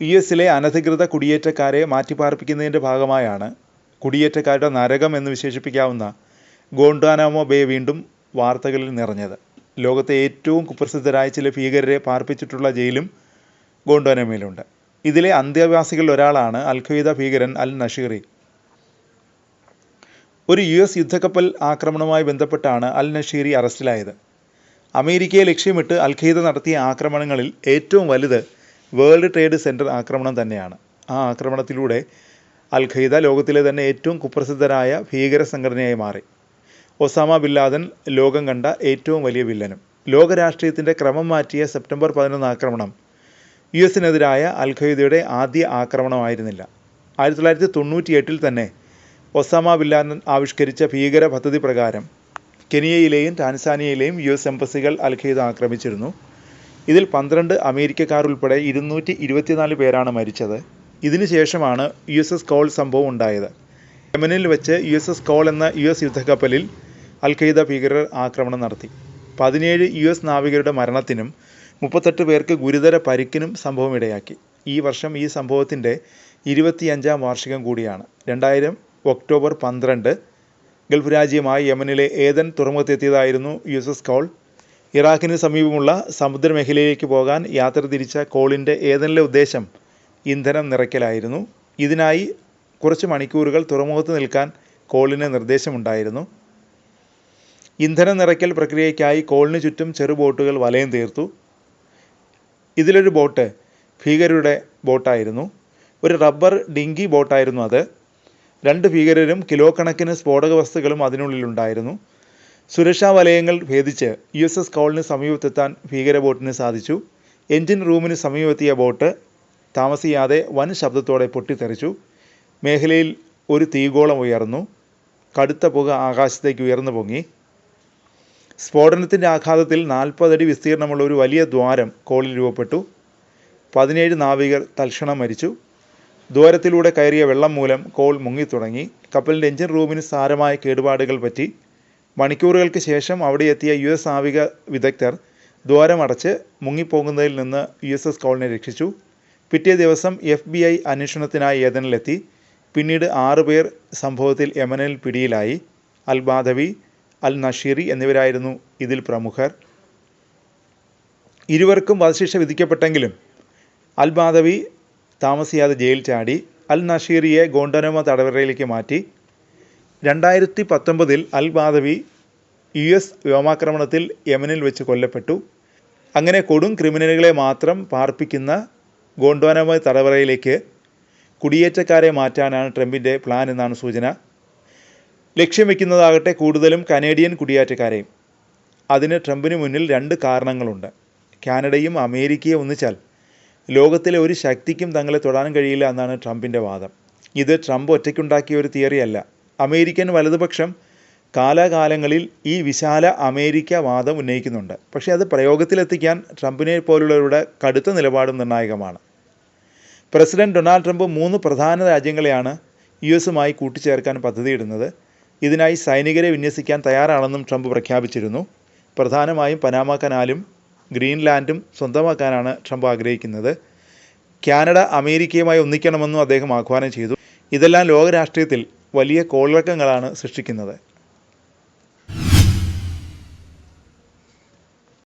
U എസിലെ അനധികൃത കുടിയേറ്റക്കാരെ മാറ്റിപ്പാർപ്പിക്കുന്നതിന്റെ ഭാഗമായാണ് കുടിയേറ്റക്കാരുടെ നരകം എന്ന് വിശേഷിപ്പിക്കാവുന്ന ഗോണ്ടാനാമോ ബേ വീണ്ടും വാർത്തകളിൽ നിറഞ്ഞത്. ലോകത്തെ ഏറ്റവും കുപ്രസിദ്ധരായ ചില ഭീകരരെ പാർപ്പിച്ചിട്ടുള്ള ജയിലും ഗോണ്ടാനാമയിലുണ്ട് ഇതിലെ അന്ത്യവാസികളിൽ ഒരാളാണ് അൽഖയ്ദ ഭീകരൻ അൽ നഷീറി. ഒരു യു എസ് യുദ്ധക്കപ്പൽ ആക്രമണവുമായി ബന്ധപ്പെട്ടാണ് അൽ നഷീറി അറസ്റ്റിലായത്. അമേരിക്കയെ ലക്ഷ്യമിട്ട് അൽഖയ്ദ നടത്തിയ ആക്രമണങ്ങളിൽ ഏറ്റവും വലുത് വേൾഡ് ട്രേഡ് സെന്റർ ആക്രമണം തന്നെയാണ്. ആ ആക്രമണത്തിലൂടെ അൽ ഖൈദ ലോകത്തിലെ തന്നെ ഏറ്റവും കുപ്രസിദ്ധരായ ഭീകര സംഘടനയായി മാറി. ഒസാമ ബിൻ ലാദൻ ലോകം കണ്ട ഏറ്റവും വലിയ വില്ലനും. ലോകരാഷ്ട്രീയത്തിന്റെ ക്രമം മാറ്റിയ സെപ്റ്റംബർ പതിനൊന്ന് ആക്രമണം യു എസിനെതിരായ അൽ ഖൈദയുടെ ആദ്യ ആക്രമണമായിരുന്നില്ല. ആയിരത്തി തൊള്ളായിരത്തി തൊണ്ണൂറ്റി എട്ടിൽ തന്നെ ഒസാമ ബിൻ ലാദൻ ആവിഷ്കരിച്ച ഭീകര പദ്ധതി പ്രകാരം കെനിയയിലെയും ടാൻസാനിയയിലെയും യു എസ് എംബസികൾ അൽ ഖൈദ ആക്രമിച്ചിരുന്നു. ഇതിൽ പന്ത്രണ്ട് അമേരിക്കക്കാർ ഉൾപ്പെടെ ഇരുന്നൂറ്റി ഇരുപത്തിനാല് പേരാണ് മരിച്ചത്. ഇതിനുശേഷമാണ് യു എസ് എസ് കോൾ സംഭവം ഉണ്ടായത്. യമനിൽ വെച്ച് യു എസ് എസ് കോൾ എന്ന യു എസ് യുദ്ധക്കപ്പലിൽ അൽ ഖയ്ദ ഭീകരർ ആക്രമണം നടത്തി. പതിനേഴ് യു എസ് നാവികരുടെ മരണത്തിനും മുപ്പത്തെട്ട് പേർക്ക് ഗുരുതര പരിക്കിനും സംഭവം ഇടയാക്കി. ഈ വർഷം ഈ സംഭവത്തിന്റെ ഇരുപത്തിയഞ്ചാം വാർഷികം കൂടിയാണ്. രണ്ടായിരം ഒക്ടോബർ പന്ത്രണ്ട് ഗൾഫ് രാജ്യമായ യമനിലെ ഏതൻ തുറമുഖത്തെത്തിയതായിരുന്നു യു എസ് എസ് കോൾ. ഇറാഖിന് സമീപമുള്ള സമുദ്രമേഖലയിലേക്ക് പോകാൻ യാത്ര തിരിച്ച കോളിന്റെ ഏതെല്ലാം ഉദ്ദേശം ഇന്ധനം നിറയ്ക്കലായിരുന്നു. ഇതിനായി കുറച്ച് മണിക്കൂറുകൾ തുറമുഖത്ത് നിൽക്കാൻ കോളിന് നിർദ്ദേശമുണ്ടായിരുന്നു. ഇന്ധനം നിറയ്ക്കൽ പ്രക്രിയയ്ക്കായി കോളിന് ചുറ്റും ചെറു ബോട്ടുകൾ വലയം തീർത്തു. ഇതിലൊരു ബോട്ട് ഭീകരരുടെ ബോട്ടായിരുന്നു. ഒരു റബ്ബർ ഡിങ്കി ബോട്ടായിരുന്നു അത്. രണ്ട് ഭീകരരും കിലോ കണക്കിന് സ്ഫോടക വസ്തുക്കളും അതിനുള്ളിലുണ്ടായിരുന്നു. സുരക്ഷാ വലയങ്ങൾ ഭേദിച്ച് യു എസ് എസ് കോളിന് സമീപത്തെത്താൻ ഭീകര ബോട്ടിന് സാധിച്ചു. എൻജിൻ റൂമിന് സമീപത്തെത്തിയ ബോട്ട് താമസിയാതെ വൻ ശബ്ദത്തോടെ പൊട്ടിത്തെറിച്ചു. മേഖലയിൽ ഒരു തീഗോളം ഉയർന്നു. കടുത്ത പുക ആകാശത്തേക്ക് ഉയർന്നു പൊങ്ങി. സ്ഫോടനത്തിന്റെ ആഘാതത്തിൽ നാൽപ്പതടി വിസ്തീർണമുള്ള ഒരു വലിയ ദ്വാരം കോളിൽ രൂപപ്പെട്ടു. പതിനേഴ് നാവികർ തൽക്ഷണം മരിച്ചു. ദ്വാരത്തിലൂടെ കയറിയ വെള്ളം മൂലം കോൾ മുങ്ങിത്തുടങ്ങി. കപ്പലിന്റെ എഞ്ചിൻ റൂമിന് സാരമായ കേടുപാടുകൾ പറ്റി മണിക്കൂറുകൾക്ക് ശേഷം അവിടെ എത്തിയ യു എസ് നാവിക വിദഗ്ധർ ദ്വാരമടച്ച് മുങ്ങിപ്പോകുന്നതിൽ നിന്ന് യു എസ് എസ് കോളിനെ രക്ഷിച്ചു. പിറ്റേ ദിവസം എഫ് ബി ഐ അന്വേഷണത്തിനായി ഏതനിലെത്തി. പിന്നീട് ആറുപേർ സംഭവത്തിൽ യമനിൽ പിടിയിലായി. അൽ ബാധവി അൽ നഷീറി എന്നിവരായിരുന്നു ഇതിൽ പ്രമുഖർ. ഇരുവർക്കും വധശിക്ഷ വിധിക്കപ്പെട്ടെങ്കിലും അൽ ബാധവി താമസിയാതെ ജയിൽ ചാടി. അൽ നഷീറിയെ ഗോണ്ടനോമ തടവറയിലേക്ക് മാറ്റി. രണ്ടായിരത്തി പത്തൊമ്പതിൽ അൽ ബാദവി യു എസ് വ്യോമാക്രമണത്തിൽ യമനിൽ വെച്ച് കൊല്ലപ്പെട്ടു. അങ്ങനെ കൊടും ക്രിമിനലുകളെ മാത്രം പാർപ്പിക്കുന്ന ഗോണ്ടോനമ തടവറയിലേക്ക് കുടിയേറ്റക്കാരെ മാറ്റാനാണ് ട്രംപിന്റെ പ്ലാൻ എന്നാണ് സൂചന. ലക്ഷ്യം വയ്ക്കുന്നതാകട്ടെ കൂടുതലും കനേഡിയൻ കുടിയേറ്റക്കാരെയും. അതിന് ട്രംപിന് മുന്നിൽ രണ്ട് കാരണങ്ങളുണ്ട്. കാനഡയും അമേരിക്കയും ഒന്നിച്ചാൽ ലോകത്തിലെ ഒരു ശക്തിക്കും തങ്ങളെ തൊടാൻ കഴിയില്ല എന്നാണ് ട്രംപിന്റെ വാദം. ഇത് ട്രംപ് ഒറ്റയ്ക്കുണ്ടാക്കിയ ഒരു തിയറിയല്ല. അമേരിക്കൻ വലതുപക്ഷം കാലാകാലങ്ങളിൽ ഈ വിശാല അമേരിക്ക വാദം ഉന്നയിക്കുന്നുണ്ട്. പക്ഷേ അത് പ്രയോഗത്തിലെത്തിക്കാൻ ട്രംപിനെ പോലുള്ളവരുടെ കടുത്ത നിലപാടും നിർണായകമാണ്. പ്രസിഡന്റ് ഡൊണാൾഡ് ട്രംപ് മൂന്ന് പ്രധാന രാജ്യങ്ങളെയാണ് യു എസുമായി കൂട്ടിച്ചേർക്കാൻ പദ്ധതിയിടുന്നത്. ഇതിനായി സൈനികരെ വിന്യസിക്കാൻ തയ്യാറാണെന്നും ട്രംപ് പ്രഖ്യാപിച്ചിരുന്നു. പ്രധാനമായും പനാമ കനാലും ഗ്രീൻലാൻഡും സ്വന്തമാക്കാനാണ് ട്രംപ് ആഗ്രഹിക്കുന്നത്. കാനഡ അമേരിക്കയുമായി ഒന്നിക്കണമെന്നും അദ്ദേഹം ആഹ്വാനം ചെയ്തു. ഇതെല്ലാം ലോകരാഷ്ട്രീയത്തിൽ വലിയ കോളിളക്കങ്ങളാണ് സൃഷ്ടിക്കുന്നത്.